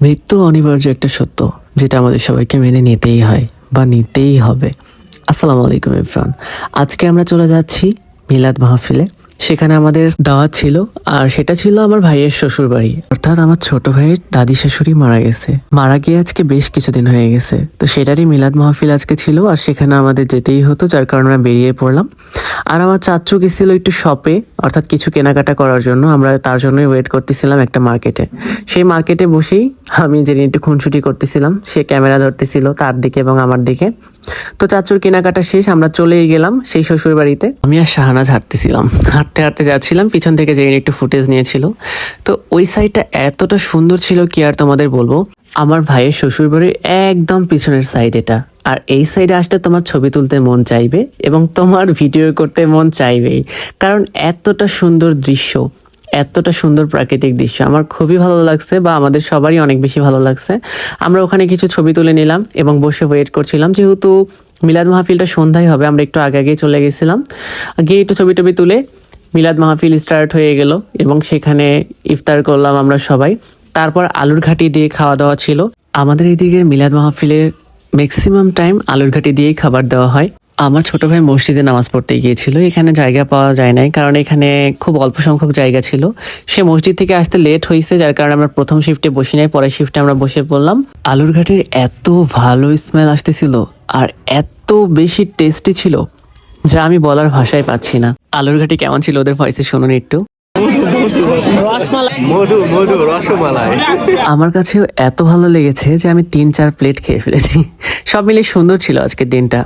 মৃত্যু অনিবার্য একটা সত্য, যেটা আমাদের সবাইকে মেনে নিতেই হয় বা নিতেই হবে। আসসালামু আলাইকুম ইরফান আজকে আমরা চলে যাচ্ছি মিলাদ মাহফিলে। সেখানে আমাদের দাওয়াত ছিল, আর সেটা ছিল আমার ভাইয়ের শ্বশুর বাড়ি অর্থাৎ আমার ছোট ভাইয়ের দাদি শাশুড়ি মারা গেছে। মারা গিয়ে আজকে বেশ কিছুদিন হয়ে গেছে। তো সেটারই মিলাদ মাহফিল আজকে ছিল, আর সেখানে আমাদের যেতেই হতো, যার কারণে আমরা বেরিয়ে পড়লাম। আর আমার চাচু গেছিল একটু শপে অর্থাৎ কিছু কেনাকাটা করার জন্য। আমরা তার জন্যই ওয়েট করতেছিলাম একটা মার্কেটে সেই মার্কেটে বসেই আমি যেদিন একটু খুনসুটি করতেছিলাম, সে ক্যামেরা ধরতেছিল তার দিকে এবং আমার দিকে। তো চাচুর কেনাকাটা শেষ, আমরা চলেই গেলাম সেই শ্বশুর বাড়িতে আমি আর শাহানাজ হাঁটতেছিলাম হাঁটতে হাঁটতে যাচ্ছিলাম, পিছন থেকে যে একটু ফুটেজ নিয়েছিল। তো ওই সাইডটা এতটা সুন্দর ছিল কি আর তোমাদের বলব? আমার ভাইয়ের শ্বশুর বাড়ির একদম পিছনের সাইড এটা। আর এই সাইডে আসলে তোমার ছবি তুলতে মন চাইবে এবং তোমার ভিডিও করতে মন চাইবেই। কারণ এতটা সুন্দর দৃশ্য, এতটা সুন্দর প্রাকৃতিক দৃশ্য। আমার খুবই ভালো লাগছে বা আমাদের সবারই অনেক বেশি ভালো লাগছে। আমরা ওখানে কিছু ছবি তুলে নিলাম এবং বসে ওয়েট করছিলাম। যেহেতু মিলাদ মাহফিলটা সন্ধ্যায় হবে, আমরা একটু আগে আগেই চলে গেছিলাম। গিয়ে একটু ছবি টবি তুলে মিলাদ মাহফিল স্টার্ট হয়ে গেল এবং সেখানে ইফতার করলাম আমরা সবাই। তারপর আলুর ঘাটি দিয়ে খাওয়া দাওয়া ছিল। আমাদের এইদিকের মিলাদ মাহফিলের ম্যাক্সিমাম টাইম আলুর ঘাটি দিয়েই খাবার দেওয়া হয়। আমার ছোট ভাই মসজিদে নামাজ পড়তে গিয়েছিল। এখানে জায়গা পাওয়া যায় নাই, কারণ এখানে খুব অল্প সংখ্যক জায়গা ছিল। সে মসজিদ থেকে আসতে লেট হয়েছে যার কারণে আমরা প্রথম শিফটে বসি নাই, পরের শিফটে আমরা বসে পড়লাম। আলুর ঘাটের এত ভালো স্মেল আসতেছিল, আর এত বেশি টেস্টি ছিল। যা আমি বলার ভাষায় পাচ্ছি না। আলুর ঘাটি কেমন ছিল ওদের ভয়েসে শুনুন একটু। মধু মধু রসমালাই। আমার কাছেও এত ভালো লেগেছে যে আমি তিন চার প্লেট খেয়ে ফেলেছি। সব মিলিয়ে সুন্দর ছিল আজকের দিনটা।